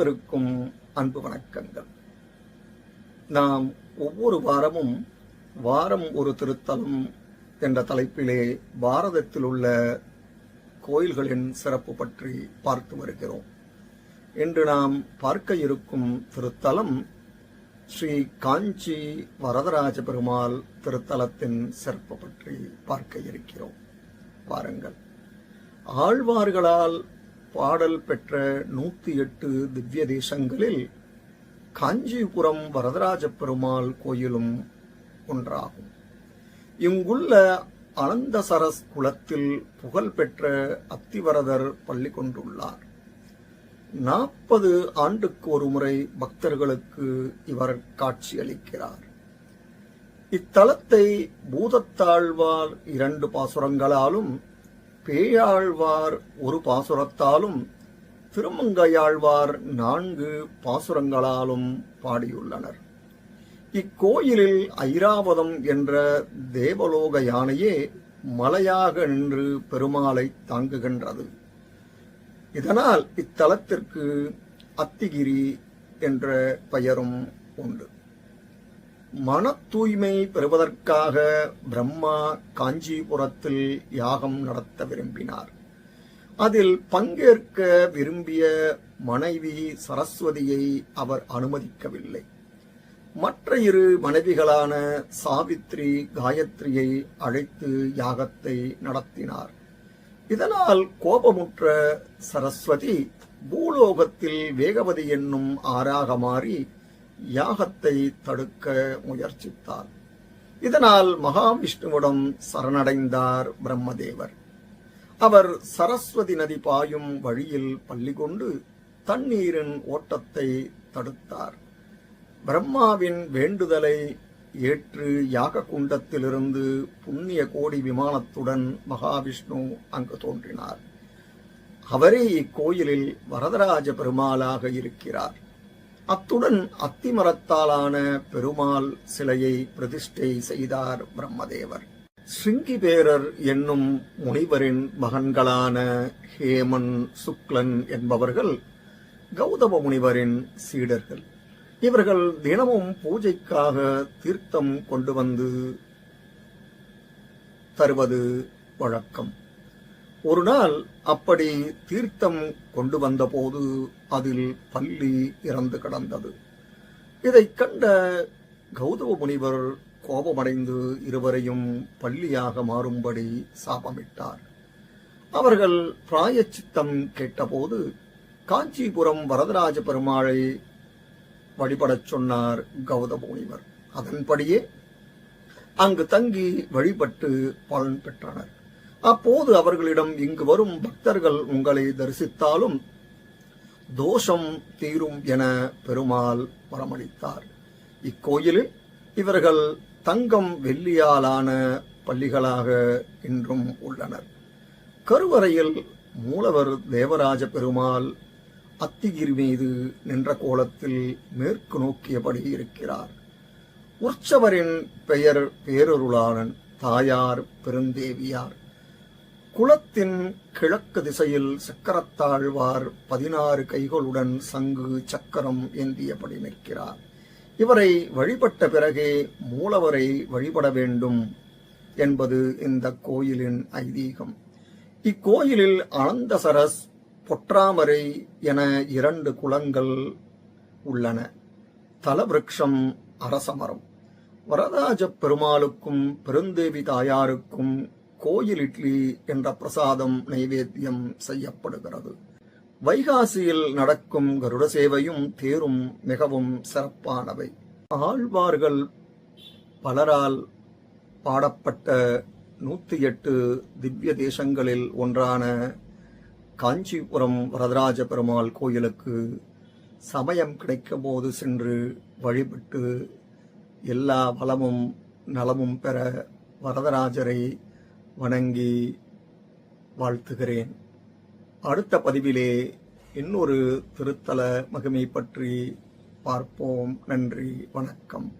அனைவருக்கும் அன்பு வணக்கங்கள். நாம் ஒவ்வொரு வாரமும் வாரம் ஒரு திருத்தலம் என்ற தலைப்பிலே பாரதத்தில் உள்ள கோயில்களின் சிறப்பு பற்றி பார்த்து வருகிறோம். இன்று நாம் பார்க்க இருக்கும் திருத்தலம் ஸ்ரீ காஞ்சி வரதராஜ பெருமாள் திருத்தலத்தின் சிறப்பு பற்றி பார்க்க இருக்கிறோம். பாருங்கள். ஆழ்வார்களால் பாடல் பெற்ற நூத்தி எட்டு திவ்ய தேசங்களில் காஞ்சிபுரம் வரதராஜ பெருமாள் கோயிலும் ஒன்றாகும். இங்குள்ள அனந்தசரஸ் குலத்தில் புகழ்பெற்ற அத்திவரதர் பள்ளி கொண்டுள்ளார். நாற்பது ஆண்டுக்கு ஒரு முறை பக்தர்களுக்கு இவர் காட்சியளிக்கிறார் இத்தலத்தை பூதத்தாழ்வார் இரண்டு பாசுரங்களாலும் பேயாழ்வார் ஒரு பாசுரத்தாலும் திருமங்கையாழ்வார் நான்கு பாசுரங்களாலும் பாடியுள்ளனர். இக்கோயிலில் ஐராவதம் என்ற தேவலோக யானையே மலையாக நின்று பெருமாளை தாங்குகின்றது. இதனால் இத்தலத்திற்கு அத்திகிரி என்ற பெயரும் உண்டு. மன தூய்மை பெறுவதற்காக பிரம்மா காஞ்சிபுரத்தில் யாகம் நடத்த விரும்பினார். அதில் பங்கேற்க விரும்பிய மனைவி சரஸ்வதியை அவர் அனுமதிக்கவில்லை. மற்ற இரு மனைவிகளான சாவித்ரி காயத்ரியை அழைத்து யாகத்தை நடத்தினார். இதனால் கோபமுற்ற சரஸ்வதி பூலோகத்தில் வேகவதி என்னும் ஆறாக மாறி யாகத்தை தடுக்க முயற்சித்தார். இதனால் மகாவிஷ்ணுவிடம் சரணடைந்தார் பிரம்மதேவர். அவர் சரஸ்வதி நதி பாயும் வழியில் பள்ளி கொண்டு தண்ணீரின் ஓட்டத்தை தடுத்தார். பிரம்மாவின் வேண்டுதலை ஏற்று யாக குண்டத்திலிருந்து புண்ணிய கோடி விமானத்துடன் மகாவிஷ்ணு அங்கு தோன்றினார். அவரே இக்கோயிலில் வரதராஜ பெருமாளாக இருக்கிறார். அத்துடன் அத்திமரத்தாலான பெருமாள் சிலையை பிரதிஷ்டை செய்தார் பிரம்மதேவர். ஸ்ருங்கிபேரர் என்னும் முனிவரின் மகன்களான ஹேமன் சுக்லன் என்பவர்கள் கௌதம முனிவரின் சீடர்கள். இவர்கள் தினமும் பூஜைக்காக தீர்த்தம் கொண்டு வந்து தருவது வழக்கம். ஒரு நாள் அப்படி தீர்த்தம் கொண்டு வந்தபோது அதில் பள்ளி இறந்து கிடந்தது. இதைக் கண்ட கௌதம முனிவர் கோபமடைந்து இருவரையும் பள்ளியாக மாறும்படி சாபமிட்டார். அவர்கள் பிராயச்சித்தம் கேட்டபோது காஞ்சிபுரம் வரதராஜ பெருமாளை வழிபடச் சொன்னார் கௌதம முனிவர். அதன்படியே அங்கு தங்கி வழிபட்டு பலன் பெற்றனர். அப்போது அவர்களிடம் இங்கு வரும் பக்தர்கள் உங்களை தரிசித்தாலும் தோஷம் தீரும் என பெருமாள் வரமளித்தார் இக்கோயிலில் இவர்கள் தங்கம் வெள்ளியாலான பள்ளிகளாக இன்றும் உள்ளனர். கருவறையில் மூலவர் தேவராஜ பெருமாள் அத்திகிரி மீது நின்ற கோலத்தில் மேற்கு நோக்கியபடி இருக்கிறார். உற்சவரின் பெயர் பேரருளாளன் தாயார் பெருந்தேவியார். குளத்தின் கிழக்கு திசையில் சக்கரத்தாழ்வார் பதினாறு கைகளுடன் சங்கு சக்கரம் ஏந்தியபடி நிற்கிறார். இவரை வழிபட்ட பிறகே மூலவரை வழிபட வேண்டும் என்பது இந்த கோயிலின் ஐதீகம். இக்கோயிலில் அனந்தசரஸ் பொற்றாமரை என இரண்டு குளங்கள் உள்ளன. தலவிருக்ஷம் அரசமரம். வரதாஜ பெருமாளுக்கும் பெருந்தேவி தாயாருக்கும் கோயில் இட்லி என்ற பிரசாதம் நைவேத்தியம் செய்யப்படுகிறது. வைகாசியில் நடக்கும் கருட சேவையும் தேரும் மிகவும் சிறப்பானவை. ஆழ்வார்கள் பலரால் பாடப்பட்ட நூத்தி எட்டு திவ்ய தேசங்களில் ஒன்றான காஞ்சிபுரம் வரதராஜ பெருமாள் கோயிலுக்கு சமயம் கிடைக்கும் போது சென்று வழிபட்டு எல்லா வளமும் நலமும் பெற வரதராஜரை வணங்கி வாழ்த்துகிறேன். அடுத்த பதிவிலே இன்னொரு திருத்தல மகிமை பற்றி பார்ப்போம். நன்றி வணக்கம்.